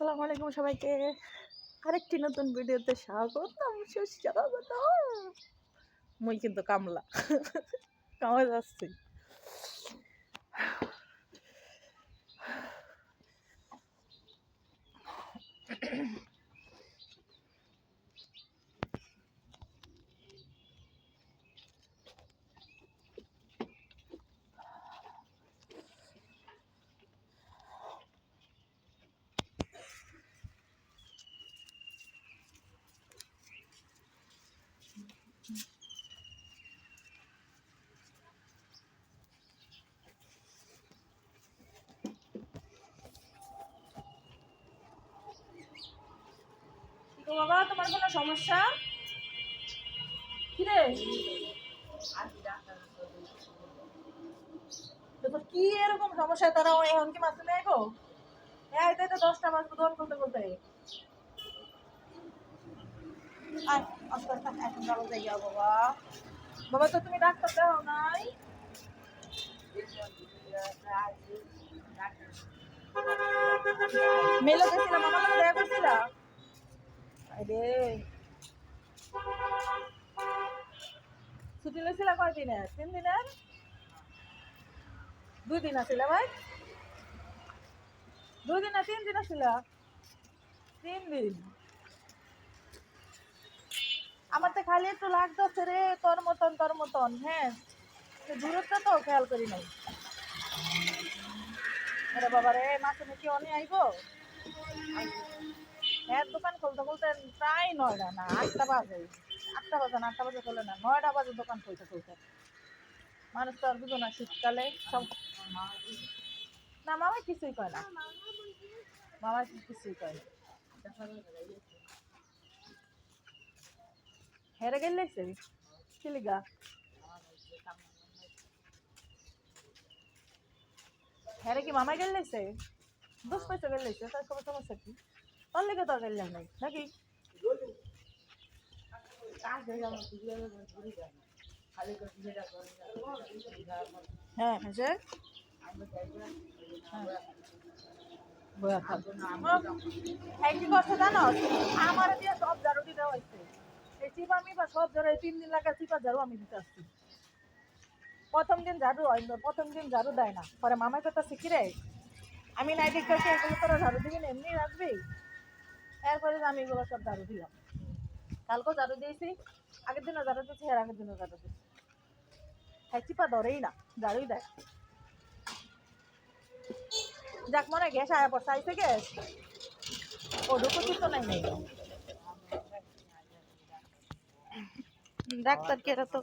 আসসালামু আলাইকুম সবাইকে। আরেকটি নতুন ভিডিওতে স্বাগতম সুস্বাগতম। মুই কিন্তু কামলা। কামা যাচ্ছি। তো বাবা, তোমার কোনো সমস্যা? কিরে? তোর কি এরকম সমস্যা? তারা এখন কি মাসে নেই গো হ্যাঁ তো দশটা মাস দোল করতে বলতে বাবা। তো তুমি ডাক্তার, দেও নাই। মেলে গেছিলাম আমার লাগে দেখা করছিলাম ছুটি লইছিল কয় দিনের তিন দিনের? দুই দিন আছিল ভাই? দুই দিন না, তিন দিন আছিল তিন দিন। তো খালি একটু লাগতেছে রে, তোর মতন তোর মতন হ্যাঁ? দূরত্ব তো খেয়াল করি নাই। আরে বাবা রে, মাসে নাকি অনেক আইবো? হ্যাঁ দোকান খুলতে খুলতে প্রায় নয়টা না, আটটা বাজে। আটটা বাজে না, আটটা বাজে খুলে না, নয়টা বাজে দোকান খুলতে খুলতে। মানুষ তো আর বুঝো না শীতকালে সব না মামা কিছুই কয় না। মামা কিছুই কয় না। হেরে গেলে চিলিগা হেরে কি মামা গেলেছে দোষ পয়সা গেলেছে তার কোনো সমস্যা কি? তোর লেগে তো গেলাম নাই নাকি? হ্যাঁ হ্যাঁ। স্যার একটি কথা জানো? আমার দিয়ে সব ঝাড়ু দিতে হয়েছে। এই চিপা মিপা সব ঝাড়ু তিন দিন লাগা চিপা ঝাড়ু আমি দিতে আসছি। প্রথম দিন ঝাড়ু হয় প্রথম দিন ঝাড়ু দেয় না। পরে মামার কথা শিখি রে। আমি নাই দেখতে এগুলো তোরা ঝাড়ু দিবি না এমনি রাখবি। এরপরে আমি এগুলো সব ঝাড়ু দিলাম। কালকেও ঝাড়ু দিয়েছি, আগের দিনও ঝাড়ু দিয়েছি, আর আগের দিনও ঝাড়ু দিয়েছি। হ্যাঁ চিপা ধরেই না, ঝাড়ুই দেয়। যাক মনে গ্যাস আয়া পড়ছে আইসে গ্যাস? ও ঢুকুছি তো নাই নাই। ডাক্তার কে তো